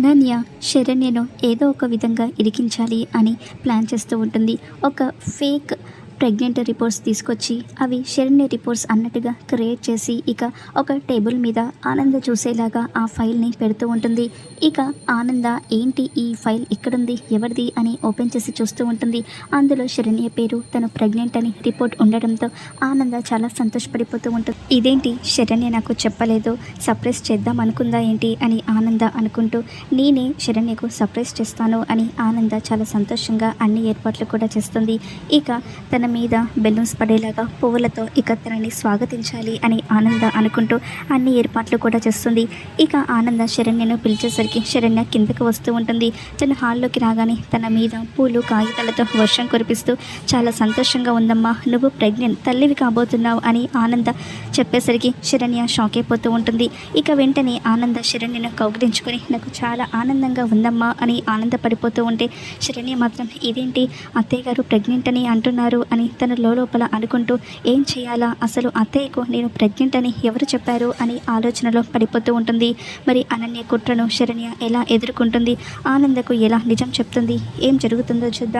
అనన్య శరణ్యను ఏదో ఒక విధంగా ఇరికించాలి అని ప్లాన్ చేస్తూ ఉంటుంది. ఒక ఫేక్ ప్రెగ్నెంట్ రిపోర్ట్స్ తీసుకొచ్చి అవి శరణ్య రిపోర్ట్స్ అన్నట్టుగా క్రియేట్ చేసి ఇక ఒక టేబుల్ మీద ఆనంద చూసేలాగా ఆ ఫైల్ని పెడుతూ ఉంటుంది. ఇక ఆనంద ఏంటి ఈ ఫైల్ ఎక్కడుంది ఎవరిది? అని ఓపెన్ చేసి చూస్తూ ఉంటుంది. అందులో శరణ్య పేరు తను ప్రెగ్నెంట్ అని రిపోర్ట్ ఉండడంతో ఆనంద చాలా సంతోషపడిపోతూ ఉంటుంది. ఇదేంటి? శరణ్య నాకు చెప్పలేదు. సర్ప్రైజ్ చేద్దాం అనుకుందా ఏంటి? అని ఆనంద అనుకుంటూ నేనే శరణ్యకు సర్ప్రైజ్ చేస్తాను అని ఆనంద చాలా సంతోషంగా అన్ని ఏర్పాట్లు కూడా చేస్తుంది. ఇక తన మీద బెలూన్స్ పడేలాగా పువ్వులతో ఇక తనని స్వాగతించాలి అని ఆనంద అనుకుంటూ అన్ని ఏర్పాట్లు కూడా చేస్తుంది. ఇక ఆనంద శరణ్యను పిలిచేసరికి శరణ్య కిందకు వస్తూ ఉంటుంది. తన హాల్లోకి రాగానే తన మీద పూలు కాగితాలతో వర్షం కురిపిస్తూ చాలా సంతోషంగా ఉందమ్మా నువ్వు ప్రెగ్నెంట్ తల్లివి కాబోతున్నావు అని ఆనంద చెప్పేసరికి శరణ్య షాక్ అయిపోతూ ఉంటుంది. ఇక వెంటనే ఆనంద శరణ్యను కౌగిలించుకొని నాకు చాలా ఆనందంగా ఉందమ్మా అని ఆనందపడిపోతూ ఉంటే శరణ్య మాత్రం ఇదేంటి అత్తయ్య గారు ప్రెగ్నెంట్ అని అంటున్నారు అని తన లోపల అనుకుంటూ ఏం చేయాలా? అసలు అత్తయ్యకు నేను ప్రెగ్నెంట్ అని ఎవరు చెప్పారు అని ఆలోచనలో పడిపోతూ ఉంటుంది. మరి అనన్య కుట్రను శరణ్య ఎలా ఎదుర్కొంటుంది? ఆనందకు ఎలా నిజం చెప్తుంది? ఏం జరుగుతుందో చూద్దాం.